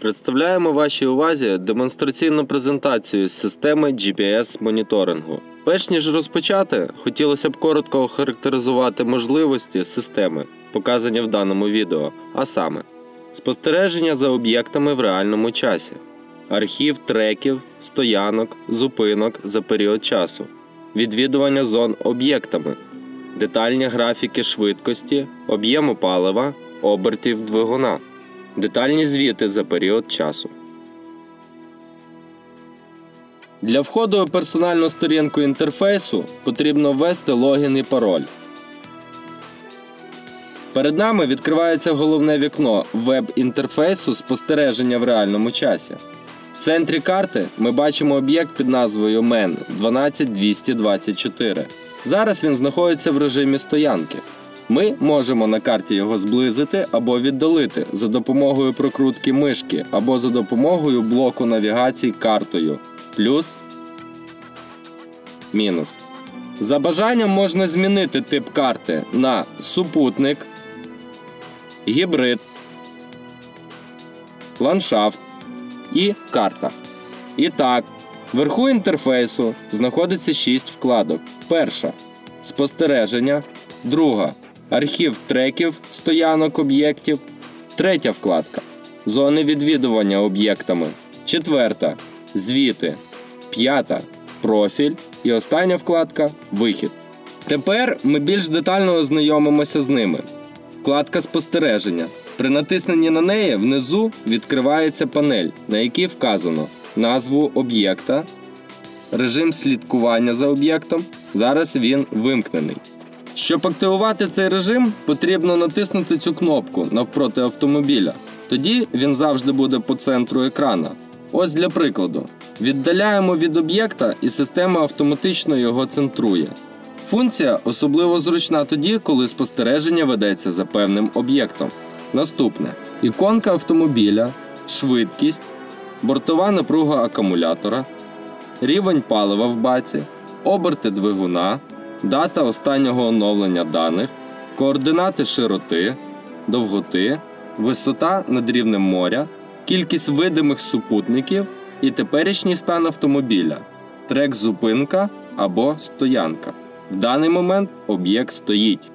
Представляємо вашій увазі демонстраційну презентацію з системи GPS-моніторингу. Перш ніж розпочати, хотілося б коротко охарактеризувати можливості системи, показані в даному відео, а саме спостереження за об'єктами в реальному часі, архів треків, стоянок, зупинок за період часу, відвідування зон об'єктами, детальні графіки швидкості, об'єму палива, обертів двигуна, детальні звіти за період часу. Для входу у персональну сторінку інтерфейсу потрібно ввести логін і пароль. Перед нами відкривається головне вікно веб-інтерфейсу спостереження в реальному часі. В центрі карти ми бачимо об'єкт під назвою MEN 12224. Зараз він знаходиться в режимі стоянки. Ми можемо на карті його зблизити або віддалити за допомогою прокрутки мишки або за допомогою блоку навігації картою. Плюс мінус. За бажанням можна змінити тип карти на супутник, гібрид, ландшафт і карта. І так, вверху інтерфейсу знаходиться 6 вкладок. Перша спостереження, друга архів треків, стоянок об'єктів, третя вкладка зони відвідування об'єктами, четверта звіти, п'ята профіль і остання вкладка Вихід. Тепер ми більш детально ознайомимося з ними. Вкладка спостереження. При натисненні на неї внизу відкривається панель, на якій вказано назву об'єкта, режим слідкування за об'єктом. Зараз він вимкнений. Щоб активувати цей режим, потрібно натиснути цю кнопку навпроти автомобіля. Тоді він завжди буде по центру екрана. Ось для прикладу: віддаляємо від об'єкта, і система автоматично його центрує. Функція особливо зручна тоді, коли спостереження ведеться за певним об'єктом. Наступне: іконка автомобіля, швидкість, бортова напруга акумулятора, рівень палива в баці, оберти двигуна, дата останнього оновлення даних, координати широти, довготи, висота над рівнем моря, кількість видимих супутників і теперішній стан автомобіля, трек зупинка або стоянка. В даний момент об'єкт стоїть.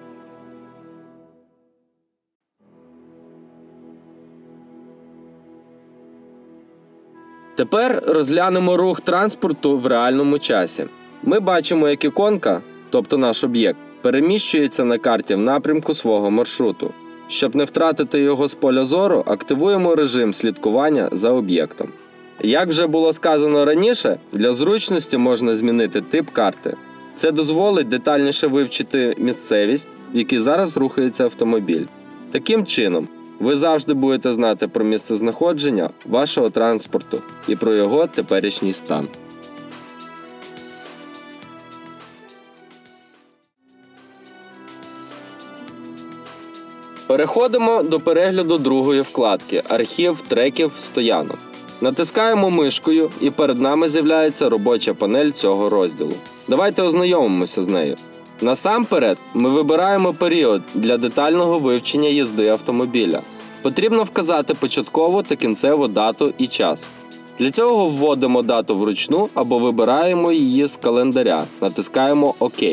Тепер розглянемо рух транспорту в реальному часі. Ми бачимо, як іконка, тобто наш об'єкт, переміщується на карті в напрямку свого маршруту. Щоб не втратити його з поля зору, активуємо режим слідкування за об'єктом. Як вже було сказано раніше, для зручності можна змінити тип карти. Це дозволить детальніше вивчити місцевість, в якій зараз рухається автомобіль. Таким чином, ви завжди будете знати про місце знаходження вашого транспорту і про його теперішній стан. Переходимо до перегляду другої вкладки Архів треків стоянок. Натискаємо мишкою, і перед нами з'являється робоча панель цього розділу. Давайте ознайомимося з нею. Насамперед, ми вибираємо період для детального вивчення їзди автомобіля. Потрібно вказати початкову та кінцеву дату і час. Для цього вводимо дату вручну або вибираємо її з календаря, натискаємо ОК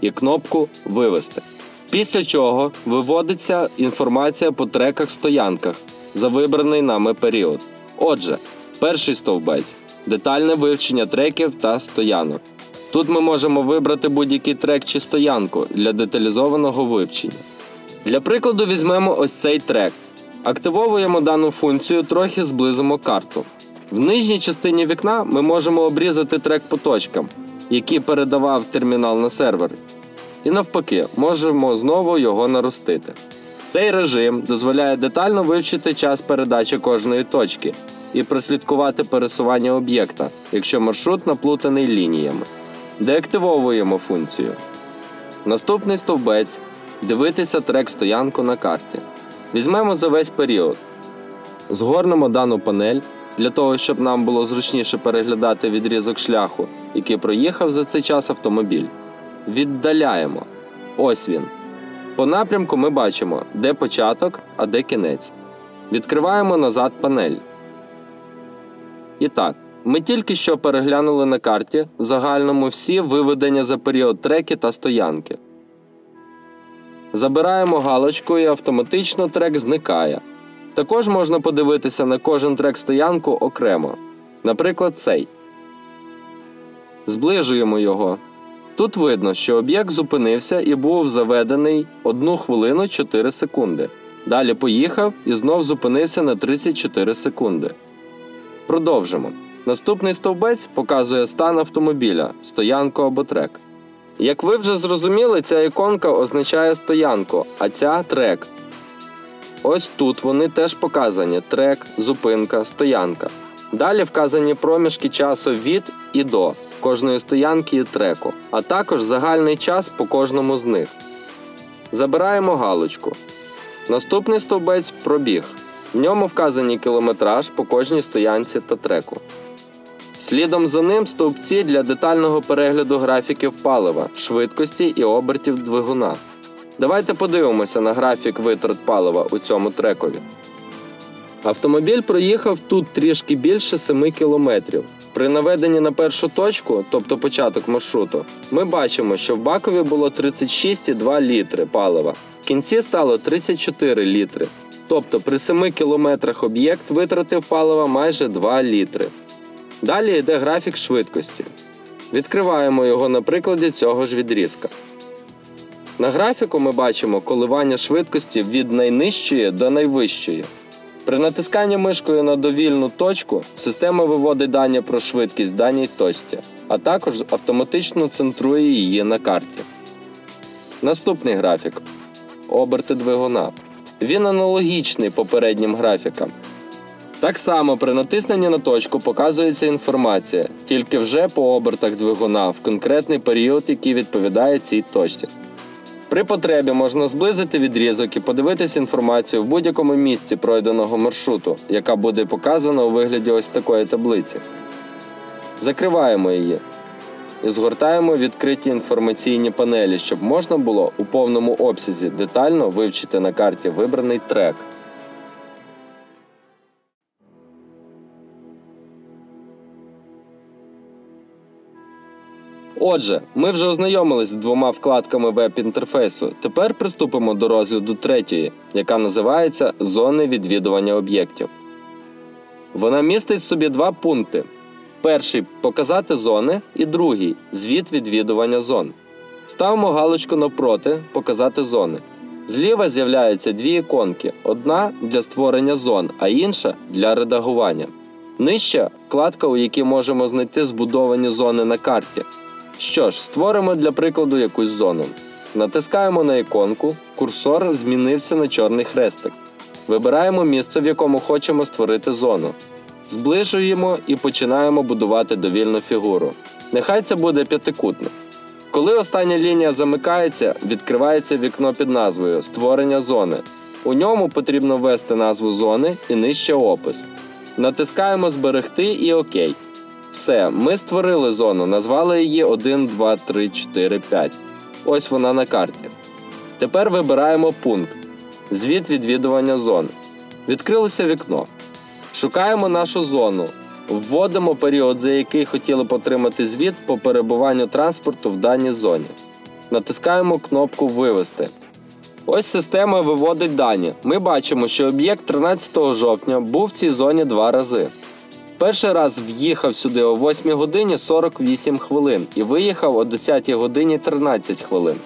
і кнопку Вивести. Після чого виводиться інформація по треках-стоянках за вибраний нами період. Отже, перший стовбець детальне вивчення треків та стоянок. Тут ми можемо вибрати будь-який трек чи стоянку для деталізованого вивчення. Для прикладу, візьмемо ось цей трек. Активовуємо дану функцію, трохи зблизимо карту. В нижній частині вікна ми можемо обрізати трек по точкам, які передавав термінал на сервер. І навпаки, можемо знову його наростити. Цей режим дозволяє детально вивчити час передачі кожної точки і прослідкувати пересування об'єкта, якщо маршрут наплутаний лініями. Деактивовуємо функцію. Наступний стовбець дивитися трек стоянку на карті. Візьмемо за весь період. Згорнемо дану панель для того, щоб нам було зручніше переглядати відрізок шляху, який проїхав за цей час автомобіль. Віддаляємо. Ось він. По напрямку ми бачимо, де початок, а де кінець. Відкриваємо назад панель. І так, ми тільки що переглянули на карті в загальному всі виведення за період треки та стоянки. Забираємо галочку і автоматично трек зникає. Також можна подивитися на кожен трек стоянку окремо. Наприклад, цей. Зближуємо його. Тут видно, що об'єкт зупинився і був заведений 1 хвилину 4 секунди. Далі поїхав і знов зупинився на 34 секунди. Продовжимо. Наступний стовбець показує стан автомобіля, стоянку або трек. Як ви вже зрозуміли, ця іконка означає стоянку, а ця трек. Ось тут вони теж показані: трек, зупинка, стоянка. Далі вказані проміжки часу від і до кожної стоянки і треку, а також загальний час по кожному з них. Забираємо галочку. Наступний стовбець пробіг. В ньому вказані кілометраж по кожній стоянці та треку. Слідом за ним стовпці для детального перегляду графіків палива, швидкості і обертів двигуна. Давайте подивимося на графік витрат палива у цьому трекові. Автомобіль проїхав тут трішки більше 7 кілометрів. При наведенні на першу точку, тобто початок маршруту, ми бачимо, що в бакові було 36,2 літри палива. В кінці стало 34 літри. Тобто при 7 кілометрах об'єкт витратив палива майже 2 літри. Далі йде графік швидкості. Відкриваємо його на прикладі цього ж відрізка. На графіку ми бачимо коливання швидкості від найнижчої до найвищої. При натисканні мишкою на довільну точку система виводить дані про швидкість даній точці, а також автоматично центрує її на карті. Наступний графік оберти двигуна. Він аналогічний попереднім графікам. Так само при натисненні на точку показується інформація, тільки вже по обертах двигуна в конкретний період, який відповідає цій точці. При потребі можна зблизити відрізок і подивитись інформацію в будь-якому місці пройденого маршруту, яка буде показана у вигляді ось такої таблиці. Закриваємо її і згортаємо відкриті інформаційні панелі, щоб можна було у повному обсязі детально вивчити на карті вибраний трек. Отже, ми вже ознайомились з двома вкладками веб-інтерфейсу. Тепер приступимо до розгляду третьої, яка називається Зони відвідування об'єктів. Вона містить в собі два пункти: перший показати зони, і другий звіт відвідування зон. Ставимо галочку навпроти Показати зони. Зліва з'являються дві іконки: одна для створення зон, а інша для редагування. Нижче вкладка, у якій можемо знайти збудовані зони на карті. Що ж, створимо для прикладу якусь зону. Натискаємо на іконку, курсор змінився на чорний хрестик. Вибираємо місце, в якому хочемо створити зону. Зближуємо і починаємо будувати довільну фігуру. Нехай це буде п'ятикутник. Коли остання лінія замикається, відкривається вікно під назвою Створення зони. У ньому потрібно ввести назву зони і нижче опис. Натискаємо Зберегти і ОК. Все, ми створили зону, назвали її 1, 2, 3, 4, 5. Ось вона на карті. Тепер вибираємо пункт Звіт відвідування зон. Відкрилося вікно. Шукаємо нашу зону. Вводимо період, за який хотіли б отримати звіт по перебуванню транспорту в даній зоні. Натискаємо кнопку Вивести. Ось система виводить дані. Ми бачимо, що об'єкт 13 жовтня був в цій зоні два рази. Перший раз в'їхав сюди о 8 годині 48 хвилин і виїхав о 10 годині 13 хвилин.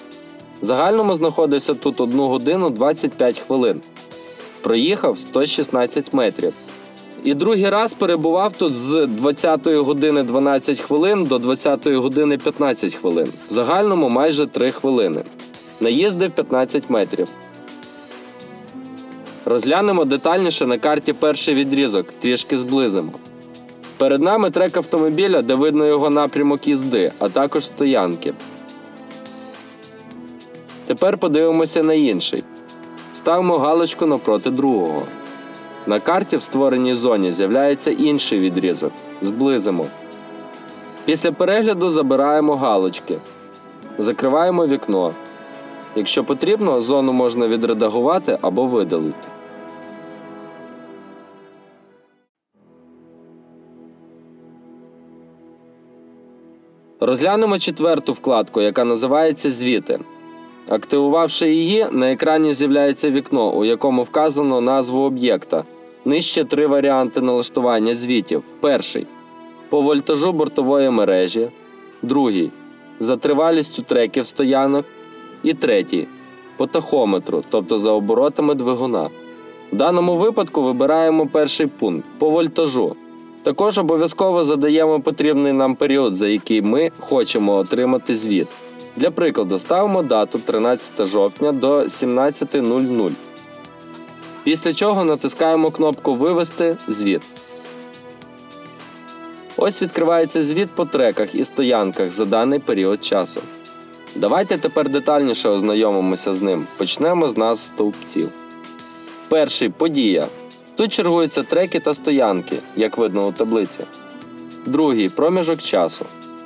В загальному знаходився тут 1 годину 25 хвилин. Проїхав 116 метрів. І другий раз перебував тут з 20 години 12 хвилин до 20 години 15 хвилин. В загальному майже 3 хвилини. Наїздив 15 метрів. Розглянемо детальніше на карті перший відрізок, трішки зблизимо. Перед нами трек автомобіля, де видно його напрямок їзди, а також стоянки. Тепер подивимося на інший. Ставимо галочку навпроти другого. На карті в створеній зоні з'являється інший відрізок. Зблизимо. Після перегляду забираємо галочки. Закриваємо вікно. Якщо потрібно, зону можна відредагувати або видалити. Розглянемо четверту вкладку, яка називається Звіти. Активувавши її, на екрані з'являється вікно, у якому вказано назву об'єкта. Нижче три варіанти налаштування звітів. Перший по вольтажу бортової мережі, другий за тривалістю треків стоянок, і третій по тахометру, тобто за оборотами двигуна. В даному випадку вибираємо перший пункт по вольтажу. Також обов'язково задаємо потрібний нам період, за який ми хочемо отримати звіт. Для прикладу, ставимо дату 13 жовтня до 17.00. Після чого натискаємо кнопку Вивести звіт. Ось відкривається звіт по треках і стоянках за даний період часу. Давайте тепер детальніше ознайомимося з ним. Почнемо з нас стовпців. Перший подія. Тут чергуються треки та стоянки, як видно у таблиці. Другий проміжок часу.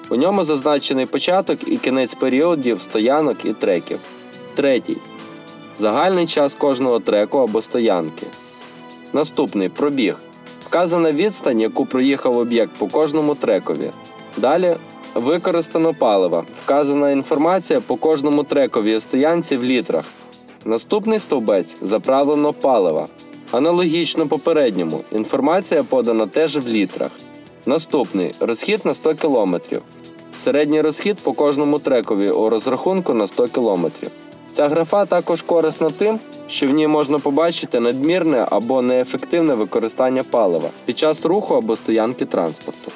У ньому зазначений початок і кінець періодів стоянок і треків. Третій. Загальний час кожного треку або стоянки. Наступний пробіг. Вказана відстань, яку проїхав об'єкт по кожному трекові. Далі використано паливо. Вказана інформація по кожному трекові і стоянці в літрах. Наступний стовбець заправлено паливо. Аналогічно попередньому. Інформація подана теж в літрах. Наступний розхід на 100 км. Середній розхід по кожному трекові у розрахунку на 100 км. Ця графа також корисна тим, що в ній можна побачити надмірне або неефективне використання палива під час руху або стоянки транспорту.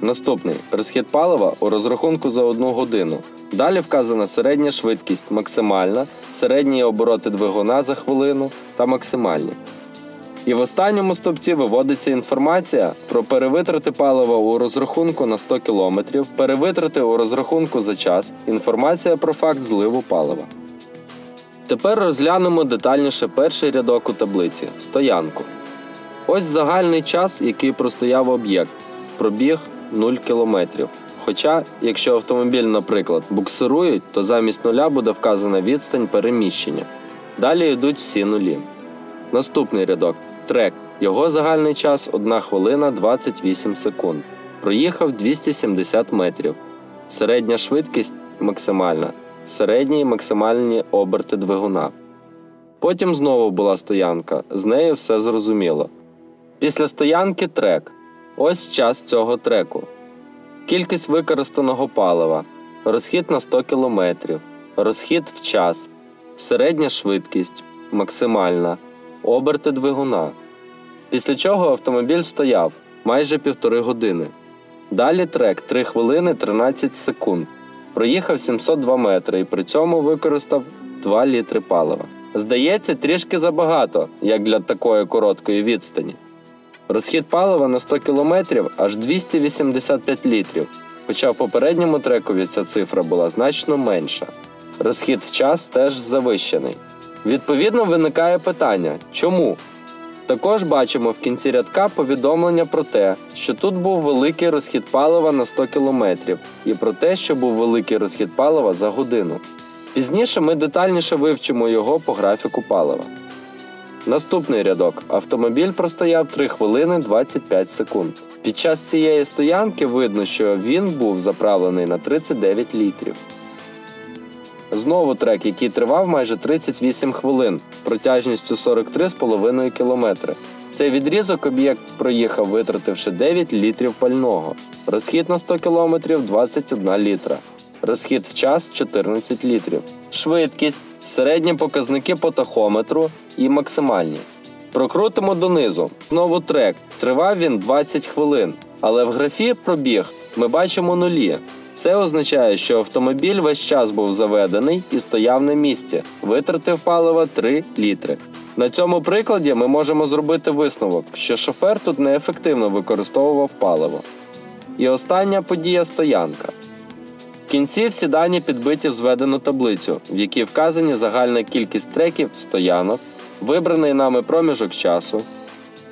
Наступний розхід палива у розрахунку за одну годину. Далі вказана середня швидкість максимальна, середні обороти двигуна за хвилину та максимальні. І в останньому стовпці виводиться інформація про перевитрати палива у розрахунку на 100 км, перевитрати у розрахунку за час, інформація про факт зливу палива. Тепер розглянемо детальніше перший рядок у таблиці стоянку. Ось загальний час, який простояв об'єкт. Пробіг 0 км. Хоча, якщо автомобіль, наприклад, буксирують, то замість нуля буде вказана відстань переміщення. Далі йдуть всі нулі. Наступний рядок трек. Його загальний час 1 хвилина 28 секунд. Проїхав 270 метрів. Середня швидкість максимальна. Середні і максимальні оберти двигуна. Потім знову була стоянка. З нею все зрозуміло. Після стоянки трек. Ось час цього треку. Кількість використаного палива. Розхід на 100 км. Розхід в час. Середня швидкість максимальна. Оберти двигуна. Після чого автомобіль стояв майже півтори години. Далі трек 3 хвилини 13 секунд. Проїхав 702 метри і при цьому використав 2 літри палива. Здається, трішки забагато, як для такої короткої відстані. Розхід палива на 100 км аж 285 літрів, хоча в попередньому трекові ця цифра була значно менша. Розхід в час теж завищений. Відповідно, виникає питання чому? Також бачимо в кінці рядка повідомлення про те, що тут був великий розхід палива на 100 км, і про те, що був великий розхід палива за годину. Пізніше ми детальніше вивчимо його по графіку палива. Наступний рядок. Автомобіль простояв 3 хвилини 25 секунд. Під час цієї стоянки видно, що він був заправлений на 39 літрів. Знову трек, який тривав майже 38 хвилин, протяжністю 43,5 км. Цей відрізок об'єкт проїхав, витративши 9 літрів пального. Розхід на 100 км 21 літра. Розхід в час 14 літрів. Швидкість, середні показники по тахометру і максимальні. Прокрутимо донизу. Знову трек. Тривав він 20 хвилин. Але в графі пробіг ми бачимо нулі. Це означає, що автомобіль весь час був заведений і стояв на місці, витратив палива 3 літри. На цьому прикладі ми можемо зробити висновок, що шофер тут неефективно використовував паливо. І остання подія стоянка. В кінці всі дані підбиті в зведену таблицю, в якій вказані загальна кількість треків, стоянок, вибраний нами проміжок часу,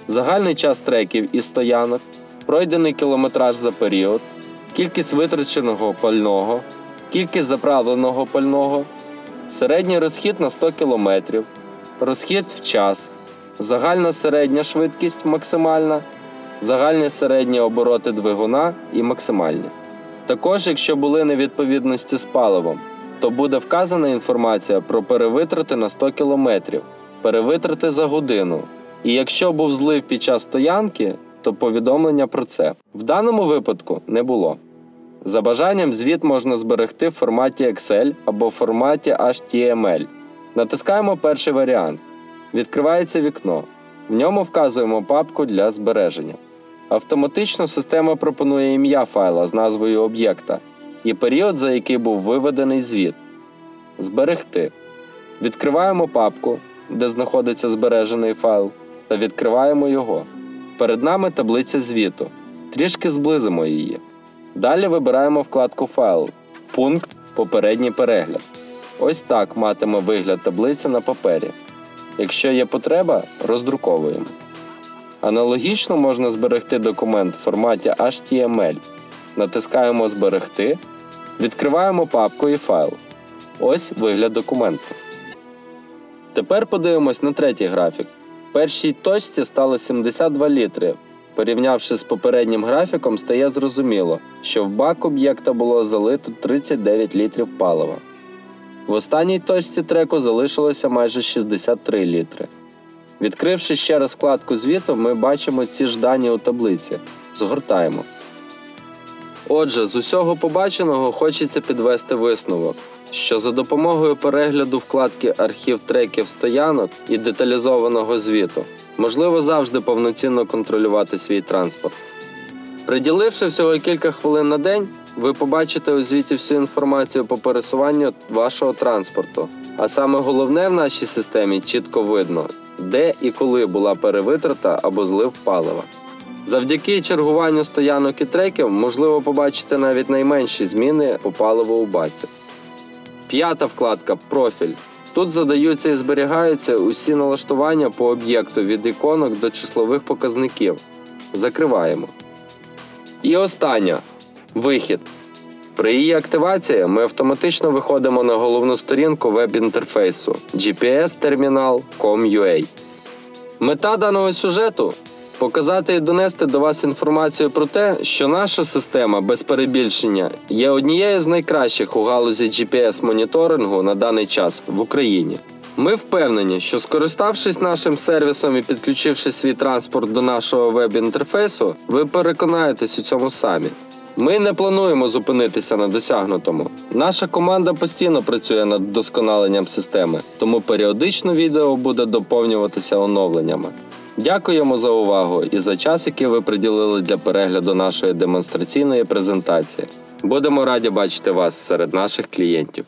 загальний час треків і стоянок, пройдений кілометраж за період, кількість витраченого пального, кількість заправленого пального, середній розхід на 100 км, розхід в час, загальна середня швидкість максимальна, загальні середні обороти двигуна і максимальні. Також, якщо були невідповідності з паливом, то буде вказана інформація про перевитрати на 100 км, перевитрати за годину. І якщо був злив під час стоянки, то повідомлення про це. В даному випадку не було. За бажанням звіт можна зберегти в форматі Excel або в форматі HTML. Натискаємо перший варіант. Відкривається вікно. В ньому вказуємо папку для збереження. Автоматично система пропонує ім'я файла з назвою об'єкта і період, за який був виведений звіт. Зберегти. Відкриваємо папку, де знаходиться збережений файл, та відкриваємо його. Перед нами таблиця звіту. Трішки зблизимо її. Далі вибираємо вкладку Файл, пункт Попередній перегляд. Ось так матиме вигляд таблиця на папері. Якщо є потреба, роздруковуємо. Аналогічно можна зберегти документ в форматі HTML. Натискаємо Зберегти, відкриваємо папку і файл. Ось вигляд документу. Тепер подивимось на третій графік. В першій точці стало 72 літри. Порівнявши з попереднім графіком, стає зрозуміло, що в бак об'єкта було залито 39 літрів палива. В останній точці треку залишилося майже 63 літри. Відкривши ще раз вкладку звіту, ми бачимо ці ж дані у таблиці. Згортаємо. Отже, з усього побаченого хочеться підвести висновок, що за допомогою перегляду вкладки архів треків стоянок і деталізованого звіту можливо завжди повноцінно контролювати свій транспорт. Приділивши всього кілька хвилин на день, ви побачите у звіті всю інформацію по пересуванню вашого транспорту. А саме головне в нашій системі чітко видно, де і коли була перевитрата або злив палива. Завдяки чергуванню стоянок і треків можливо побачити навіть найменші зміни по паливу у баці. П'ята вкладка Профіль. Тут задаються і зберігаються усі налаштування по об'єкту від іконок до числових показників. Закриваємо. І остання вихід. При її активації ми автоматично виходимо на головну сторінку веб-інтерфейсу gpsterminal.com.ua. Мета даного сюжету показати і донести до вас інформацію про те, що наша система без перебільшення є однією з найкращих у галузі GPS-моніторингу на даний час в Україні. Ми впевнені, що скориставшись нашим сервісом і підключивши свій транспорт до нашого веб-інтерфейсу, ви переконаєтесь у цьому самі. Ми не плануємо зупинитися на досягнутому. Наша команда постійно працює над вдосконаленням системи, тому періодично відео буде доповнюватися оновленнями. Дякуємо за увагу і за час, який ви приділили для перегляду нашої демонстраційної презентації. Будемо раді бачити вас серед наших клієнтів.